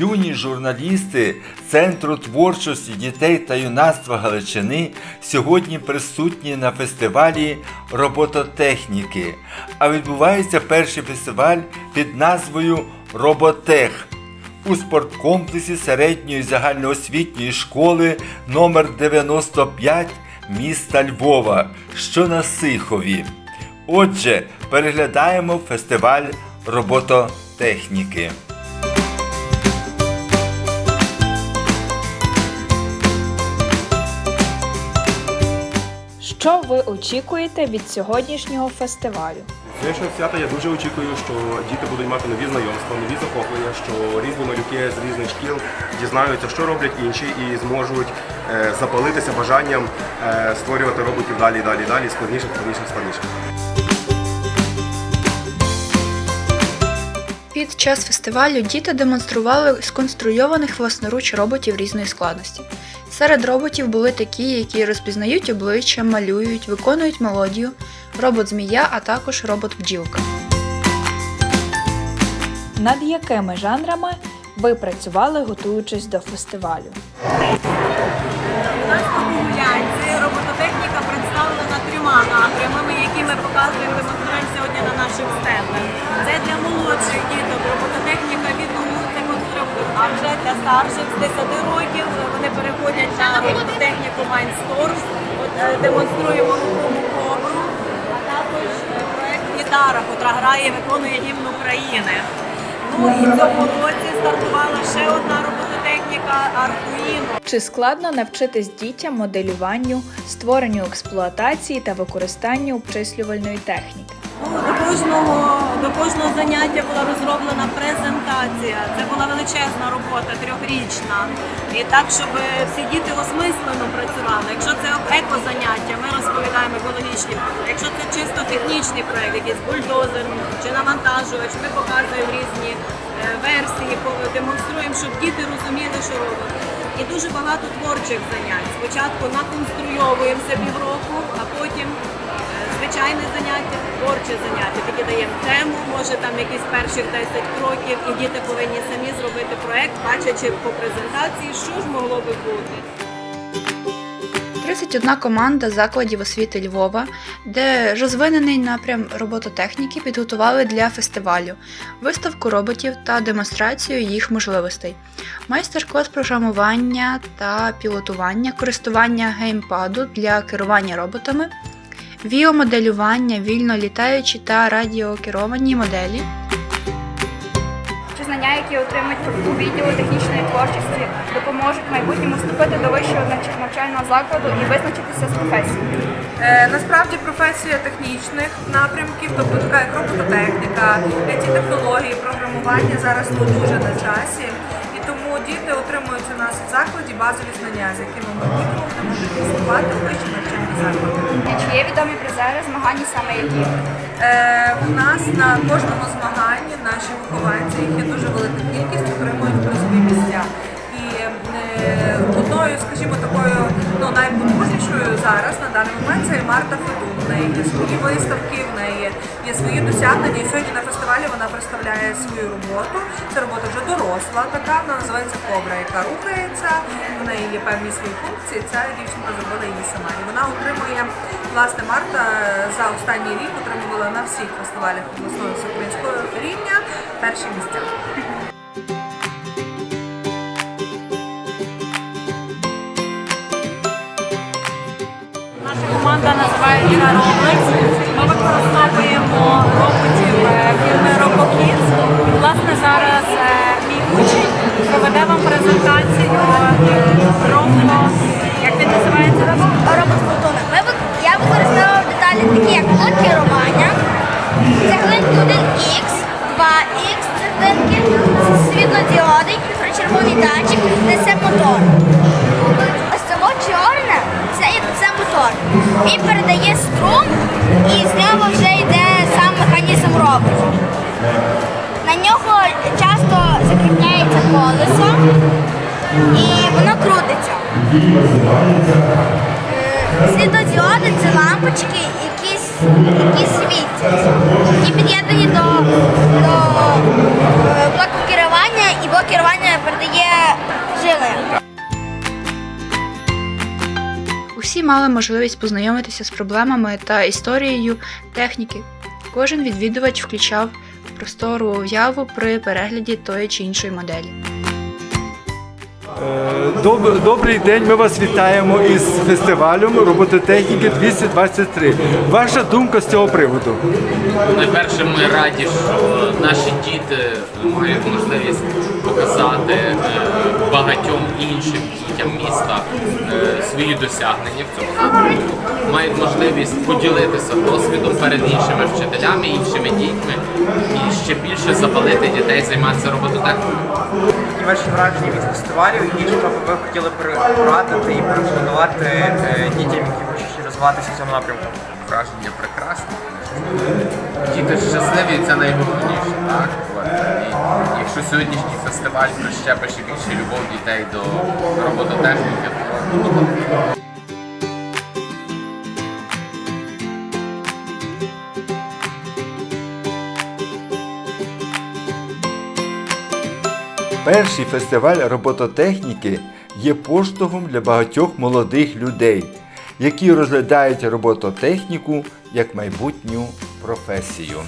юні журналісти Центру творчості дітей та юнацтва Галичини сьогодні присутні на фестивалі робототехніки. А відбувається перший фестиваль під назвою Роботех у спорткомплексі середньої загальноосвітньої школи номер 95 міста Львова, що на Сихові. Отже, переглядаємо фестиваль робототехніки. Що ви очікуєте від сьогоднішнього фестивалю? Сьогоднішнього свята я дуже очікую, що діти будуть мати нові знайомства, нові захоплення, що різні малюки з різних шкіл дізнаються, що роблять інші, і зможуть е, запалитися бажанням е, створювати роботів далі, далі, далі, складніше, складніше, складніше. Під час фестивалю діти демонстрували сконструйованих власноруч роботів різної складності. Серед роботів були такі, які розпізнають обличчя, малюють, виконують мелодію, робот-змія, а також робот-бджілка. Над якими жанрами ви працювали, готуючись до фестивалю? У нас робототехніка представлена трьома напрямами, які ми показуємо, демонструємо сьогодні на наших стендах. Це для молодших робототехніка від це конструктор. А вже для старших з 10 років вони переходять на робототехніку Майнсторс. От е, демонструємо рухому кобру, а також е, проект гітара, котра грає і виконує гімн України. Ну і в цьому році стартувала ще одна робототехніка Arduino. Чи складно навчитись дітям моделюванню, створенню експлуатації та використанню обчислювальної техніки? Ну, до кожного до кожного заняття була розроблена презентація. Це була величезна робота, трьохрічна. І так, щоб всі діти осмислено працювали. Якщо це екозаняття, ми розповідаємо екологічні. Якщо це чисто технічний проект, якийсь бульдозер чи навантажувач, ми показуємо різні е, версії, демонструємо, щоб діти розуміли, що робимо. І дуже багато творчих занять. Спочатку наконструйовуємося півроку, а потім звичайне заняття, творче заняття. Тоді даємо тему, може там якісь перших 10 кроків, і діти повинні самі зробити проект, бачачи по презентації, що ж могло би бути. 31 команда закладів освіти Львова, де розвинений напрям робототехніки підготували для фестивалю, виставку роботів та демонстрацію їх можливостей, майстер-клас програмування та пілотування, користування геймпаду для керування роботами, віомоделювання, вільно літаючі та радіокеровані моделі. Чи знання, які отримують у відділу технічної творчості, допоможуть в майбутньому вступити до вищого навчального закладу і визначитися з професією? Е, Насправді професія технічних напрямків, тобто така як робототехніка, ті технології, програмування зараз ну, дуже на часі. Нас в закладі базові знання, з якими ми будемо поступати в вищі навчальні заклади. Чи є відомі призери змагань саме які? Е, У нас на кожному змаганні наші вихованці, їх є дуже велика кількість, отримують призові місця. І е, одною, скажімо, найпотужнішою зараз на даний момент це Марта Федун. В неї є свої виставки, в неї є свої досягнення. І сьогодні на фестивалі вона представляє свою роботу. Це робота вже доросла, така вона називається Кобра, яка рухається. В неї є певні свої функції. Ця дівчинка зробила її сама. І вона отримує власне Марта за останній рік отримувала на всіх фестивалях обласного всеукраїнського рівня перші місця. Команда називається Роблекс. Ми використовуємо роботів е, фірми RoboKids. Власне, зараз е, мій учень проведе вам презентацію Він передає струм і з нього вже йде сам механізм роботу. На нього часто закріпляється колесо і воно крутиться. Світодіоди це лампочки, які, які світять, які під'єднані до, можливість познайомитися з проблемами та історією техніки. Кожен відвідувач включав простору уяву при перегляді тої чи іншої моделі. Е, Доб- Добрий день, ми вас вітаємо із фестивалем робототехніки 223. Ваша думка з цього приводу? Найперше, ми раді, що наші діти мають можливість показати е, багатьом іншим дітям міста е, свої досягнення в цьому напрямку. Мають можливість поділитися досвідом перед іншими вчителями, іншими дітьми і ще більше запалити дітей займатися робототехнікою. Ваші враження від фестивалю і що ви хотіли пор- порадити і порекомендувати е, дітям, які хочуть розвиватися в цьому напрямку? Враження прекрасне. Діти щасливі, це найголовніше, так? І якщо сьогоднішній фестиваль прищепить ще більше любов дітей до робототехніки, то Перший фестиваль робототехніки є поштовхом для багатьох молодих людей, які розглядають робототехніку як майбутню професію.